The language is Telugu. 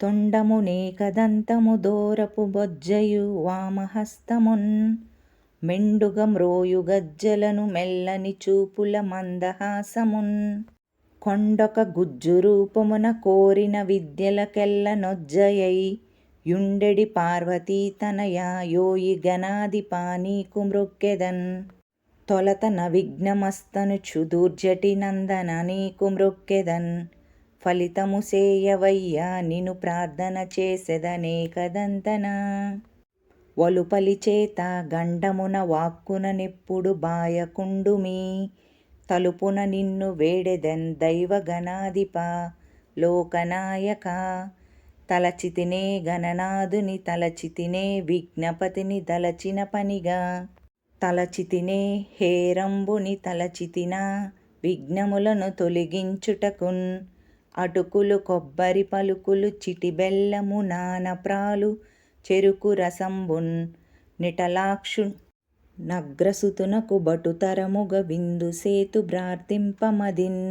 తొండమునేకదంతము దోరపు బొజ్జయు వామహస్తమున్. మెండుగ మ్రోయు గజ్జలను మెల్లని చూపుల మందహాసమున్. కొండొక గుజ్జు రూపమున కోరిన విద్యలకెల్ల నొజ్జయై. యుండెడి పార్వతీ తనయా యోయి గణాధిపా నీకు మృక్కెదన్. తొలత నవిఘ్నమస్తను చుదూర్జటి నందన నీకు మృక్కెదన్. ఫలితము సేయవయ్యా నిను ప్రార్థన చేసెదనేకదంతన వలుపలి చేత గండమున వాక్కున నెప్పుడు బాయకుండుమీ. తలుపున నిన్ను వేడెదెన్ దైవ గణాధిపా లోకనాయక. తలచితినే గణనాథుని తలచితినే విఘ్నపతిని దలచిన పనిగా. తలచితినే హేరంబుని తలచితిన విఘ్నములను తొలగించుటకున్. అటుకులు కొబ్బరి పలుకులు చిటి బెల్లము నానప్రాలు చెరుకు రసంబున్ నిటలాక్షు నగ్రసుతునకు బటుతరముగ విందు సేతు ప్రార్థింపమదిన్